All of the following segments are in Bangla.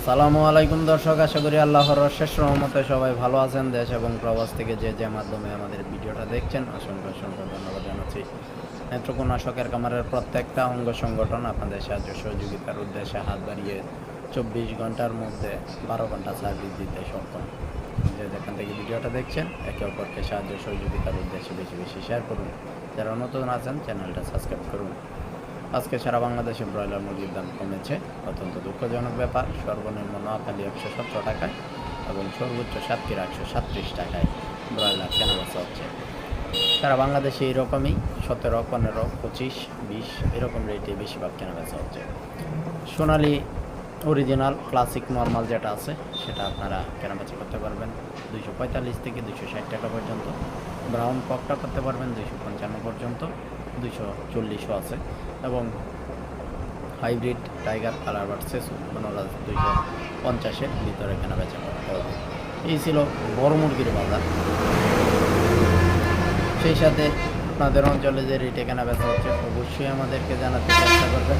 আসসালামু আলাইকুম দর্শক, আশা করি আল্লাহর শেষ রহমতে সবাই ভালো আছেন দেশ এবং প্রবাস থেকে যে যে মাধ্যমে আমাদের ভিডিওটা দেখছেন, অসংখ্য অসংখ্য ধন্যবাদ জানাচ্ছি। নেত্রকোনা শখের কামারের প্রত্যেকটা অঙ্গ সংগঠন আপনাদের সাহায্য সহযোগিতার উদ্দেশ্যে হাত বাড়িয়ে চব্বিশ ঘণ্টার মধ্যে বারো ঘণ্টা সার্ভিস দিতে সক্ষম। যে যেখান থেকে ভিডিওটা দেখছেন, একে অপরকে সাহায্য সহযোগিতার উদ্দেশ্যে বেশি বেশি শেয়ার করুন। যারা নতুন আছেন, চ্যানেলটা সাবস্ক্রাইব করুন। আজকে সারা বাংলাদেশে ব্রয়লার মুরগির দাম কমেছে। অত্যন্ত দুঃখজনক ব্যাপার। সর্বনিম্ন নোয়াখালী একশো সতেরো টাকায় এবং সর্বোচ্চ সাতক্ষীরা একশো সাতত্রিশ টাকায় ব্রয়লার কেনা বেচা হচ্ছে। সারা বাংলাদেশে এইরকমই সতেরো, পনেরো, পঁচিশ, বিশ, এরকম রেটে বেশিরভাগ কেনা বেচা হচ্ছে। সোনালি অরিজিনাল ক্লাসিক নর্মাল যেটা আছে, সেটা আপনারা কেনাবেচা করতে পারবেন। দুইশো পঁয়তাল্লিশ থেকে দুইশো ষাট টাকা পর্যন্ত। ব্রাউন পকটা করতে পারবেন দুইশো পঞ্চান্ন পর্যন্ত। দুইশো, চল্লিশও আছে। এবং hybrid tiger colour versus Vanraj দুইশো পঞ্চাশের ভিতরে কেনাবেচা করতে এই ছিল বড় মুরগির বাজার। সেই সাথে আপনাদের অঞ্চলে যে রেটে কেনা বেচা হচ্ছে, অবশ্যই আমাদেরকে জানাতে চেষ্টা করবেন।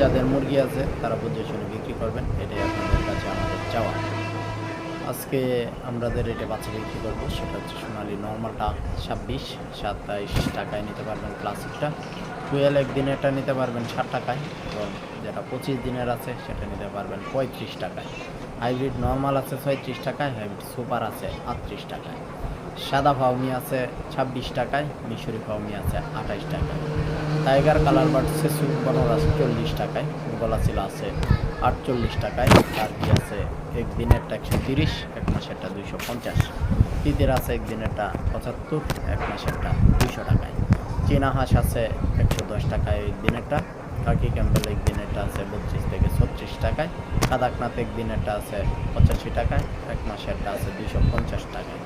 যাদের মুরগি আছে, তারা বুঝে শুনে বিক্রি করবেন। এটাই আপনাদের কাছে আমাদের চাওয়া। আজকে আমাদের রেটে বাচ্চা বিক্রি করব সেটা হচ্ছে সোনালি নর্মালটা ছাব্বিশ, সাতাইশ টাকায় নিতে পারবেন ক্লাসিকটা। টুয়েলভ একদিনেরটা নিতে পারবেন ষাট টাকায় এবং যেটা পঁচিশ দিনের আছে সেটা নিতে পারবেন পঁয়ত্রিশ টাকায়। হাইব্রিড নর্মাল আছে ছয়ত্রিশ টাকায়, হাইব্রিড সুপার আছে আটত্রিশ টাকায়। সাদা ফাউমি আছে ছাব্বিশ টাকায়, মিশরি ফাউমি আছে আঠাইশ টাকায়। টাইগার কালার বার্ড সেসু আছে চল্লিশ টাকায় গলাচিল আছে আটচল্লিশ টাকায় আর কি আছে একদিনেরটা একশো তিরিশ, এক মাসেরটা দুইশো পঞ্চাশ। তিতের আছে একদিনেরটা পঁচাত্তর, এক মাসেরটা দুইশো টাকায়। চীনা হাঁস আছে একশো দশ টাকায় একদিনেরটা কাকি ক্যাম্বেল একদিনেরটা আছে বত্রিশ থেকে ছত্রিশ টাকায় কাদাকনাথ একদিনেরটা আছে পঁচাশি টাকায়, এক মাসেরটা আছে দুইশো পঞ্চাশ টাকায়।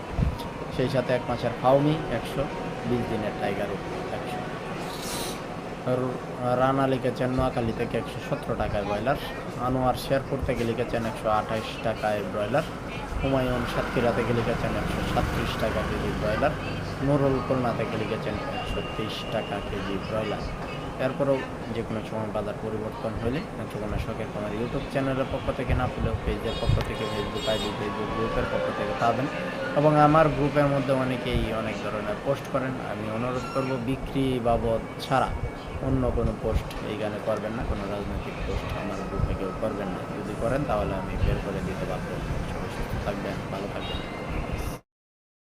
সেই সাথে এক মাসের ফাউমি একশো, বিশ দিনের আর রানা লিখেছেন নোয়াখালী থেকে একশো সতেরো টাকায় ব্রয়লার। আনোয়ার শেরপুর থেকে লিখেছেন একশো আঠাইশ টাকায় ব্রয়লার। হুমায়ুন সাতক্ষীরা থেকে লিখেছেন একশো সাতত্রিশ টাকা কেজি ব্রয়লার। নুরুল খুলনা থেকে লিখেছেন একশো তেইশ টাকা কেজি ব্রয়লার। এরপরেও যে কোনো সময় বাজার পরিবর্তন হলে নেত্রকোনা শখের আমার ইউটিউব চ্যানেলের পক্ষ থেকে না পেলেও পেজের পক্ষ থেকে, ফেসবুক আইডি, ফেসবুক গ্রুপের পক্ষ থেকে পাবেন। এবং আমার গ্রুপের মধ্যে অনেকেই অনেক ধরনের পোস্ট করেন। আমি অনুরোধ করব বিক্রি বাবদ ছাড়া। অন্য কোনো পোস্ট এইখানে করবেন না, কোনো রাজনৈতিক পোস্ট আমার গ্রুপে কেউ করবেন না। যদি করেন তাহলে আমি বের করে দিতে পারব সবাই থাকবেন, ভালো থাকবেন।